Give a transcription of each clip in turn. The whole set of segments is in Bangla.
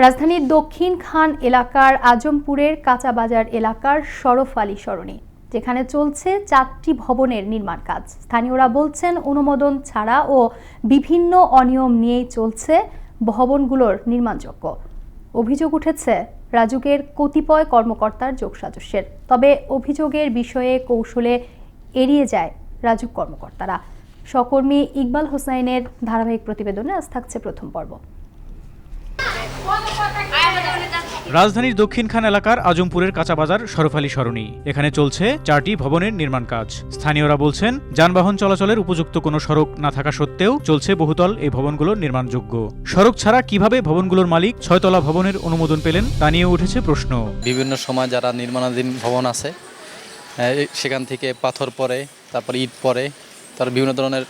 রাজধানীর দক্ষিণ খান এলাকার আজমপুরের কাঁচাবাজার এলাকার শরফ আলী সরণি, যেখানে চলছে চারটি ভবনের নির্মাণ কাজ। স্থানীয়রা বলছেন, অনুমোদন ছাড়া ও বিভিন্ন অনিয়ম নিয়েই চলছে ভবনগুলোর নির্মাণযোগ্য অভিযোগ উঠেছে, রাজুকের কতিপয় কর্মকর্তার যোগসাজস্যের তবে অভিযোগের বিষয়ে কৌশলে এড়িয়ে যায় রাজুক কর্মকর্তারা। সহকর্মী ইকবাল হোসাইনের ধারাবাহিক প্রতিবেদনে আজ থাকছে প্রথম পর্ব। রাজধানীর দক্ষিণখান এলাকার আজমপুরের কাঁচাবাজার শরফালী সরণি। এখানে চলছে চারটি ভবনের নির্মাণ কাজ। স্থানীয়রা বলছেন, যানবাহন চলাচলের উপযুক্ত কোনো সড়ক না থাকা সত্ত্বেও চলছে বহুতল এই ভবনগুলোর নির্মাণযোগ্য। সড়ক ছাড়া কীভাবে ভবনগুলোর মালিক ছয়তলা ভবনের অনুমোদন পেলেন তা নিয়ে উঠেছে প্রশ্ন। বিভিন্ন সময় যারা নির্মাণাধীন ভবন আছে সেখান থেকে পাথর পরে, তারপর ইট পরে তার বিভিন্ন ধরনের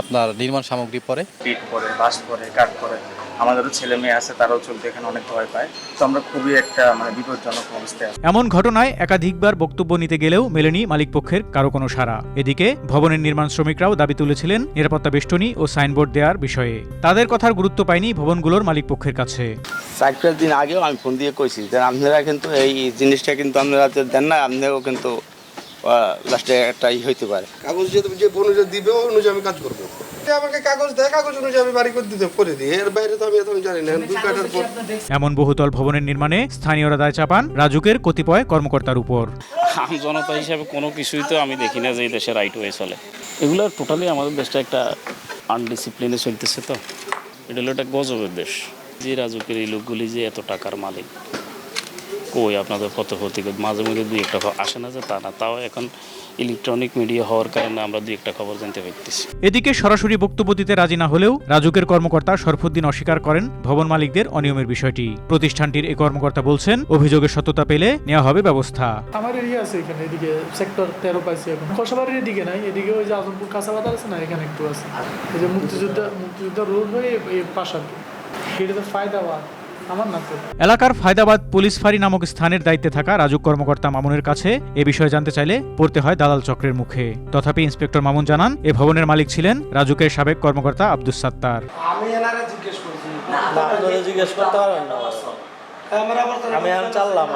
আপনার নির্মাণ সামগ্রী পরে? পিট পরে বাস পরে কাঠ পরে। আমাদেরও ছেলে মেয়ে আছে তারাও চলতে এখানে অনেক ভয় পায়। তো আমরা খুবই একটা মানে বিপজ্জনক অবস্থায় এমন ঘটনায় একাধিকবার বক্তব্য নিতে গেলেও মেলেনি মালিকপক্ষের কারও কোনো সাড়া। এদিকে ভবনের নির্মাণ শ্রমিকরাও দাবি তুলেছিলেন নিরাপত্তা বেষ্টনী ও সাইনবোর্ড দেওয়ার বিষয়ে। তাদের কথার গুরুত্ব পায়নি ভবনগুলোর মালিকপক্ষের কাছে। চার পাঁচ দিন আগেও আমি ফোন দিয়ে কইছি যে আপনারা কিন্তু এই জিনিসটা কিন্তু আপনারা দেন না আপনারাও কিন্তু লাস্টে একটা ই হইতে পারে। কাগজ যে যে অনুযায়ী দিবে ওই অনুযায়ী আমি কাজ করব। আমাকে কাগজ দেয় কাগজ অনুযায়ী আমি বাড়ি করে দিতে করে দিই। এর বাইরে তো আমি এত জানি না। দুই পর এমন বহুতল ভবনের নির্মাণে স্থানীয়রা দায় চাপান রাজুকের কতিপয় কর্মকর্তার উপর। আম জনতা হিসাবে কোনো কিছুই তো আমি দেখি না যে এই দেশে রাইট ওয়ে চলে। এগুলো টোটালি আমাদের দেশটা একটা আনডিসিপ্লিনে চলতেছে তো। এটা হলো একটা গজবের দেশ। যে রাজুকের এই লোকগুলি যে এত টাকার মালিক। কই আপনাদের কত ক্ষতি মাঝে মধ্যে দুই একটা খবর আসে না যে তা না তাও এখন ইলেকট্রনিক মিডিয়া হওয়ার কারণে আমরা দুই একটা খবর জানতে পারতেছি। এদিকে সরাসরি বক্তব্য দিতে রাজি না হলেও রাজুকের কর্মকর্তা শরফুদ্দিন অস্বীকার করেন ভবন মালিকদের অনিয়মের বিষয়টি। প্রতিষ্ঠানটির এই কর্মকর্তা বলছেন অভিযোগের সত্যতা পেলে নেওয়া হবে ব্যবস্থা। আমার এরিয়া আছে এখানে এদিকে সেক্টর তেরো পাইছি এখন। খসবাড়ির এদিকে নাই এদিকে ওই যে আজমপুর কাঁচাবাজার আছে না এখানে একটু আছে। এই যে মুক্তিযোদ্ধা মুক্তিযোদ্ধা রোড হয়ে এই পাশা এটা তো তো এলাকার ফায়দাবাদ পুলিশ ফাঁড়ি নামক স্থানের দায়িত্বে থাকা রাজুক কর্মকর্তা মামুনের কাছে এ বিষয়ে জানতে চাইলে পড়তে হয় দালাল চক্রের মুখে। তথাপি ইন্সপেক্টর মামুন জানান এ ভবনের মালিক ছিলেন রাজুকের সাবেক কর্মকর্তা আব্দুস সাত্তার। আমি এনারে জিজ্ঞেস করছি। জিজ্ঞেস করতে পারবেন না। তো- আমি চাললাম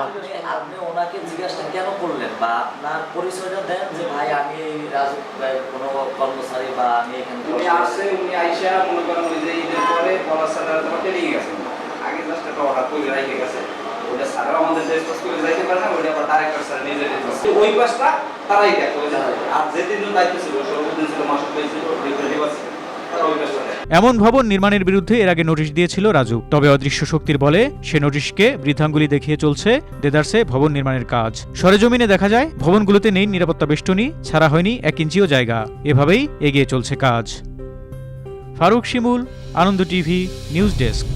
আপনি ওনাকে জিজ্ঞাসা কেন করলেন বা আপনার পরিচয়টা দেন যে ভাই আমি এই রাজু ভাই কোনো কর্মচারী বা আমি এখানে উনি আসছে উনি আইসা মনে করেন ওই যে ঈদের পরে বলা স্যার তোমার বেরিয়ে গেছে আগে জাস্ট একটা করে গেছে। ওটা আমাদের করে যাইতে পারে না স্যার ওই পাশটা তারাই দেখো ওই যে আর দায়িত্ব ছিল, সর্বদিন ছিল এমন ভবন নির্মাণের বিরুদ্ধে এর আগে নোটিশ দিয়েছিল রাজু। তবে অদৃশ্য শক্তির বলে সে নোটিশকে বৃদ্ধাঙ্গুলি দেখিয়ে চলছে দেদারসে ভবন নির্মাণের কাজ। সরেজমিনে দেখা যায়, ভবনগুলোতে নেই নিরাপত্তা বেষ্টনী, ছাড়া হয়নি এক ইঞ্চিও জায়গা। এভাবেই এগিয়ে চলছে কাজ। Faruk Shimul, Ananda TV, news desk.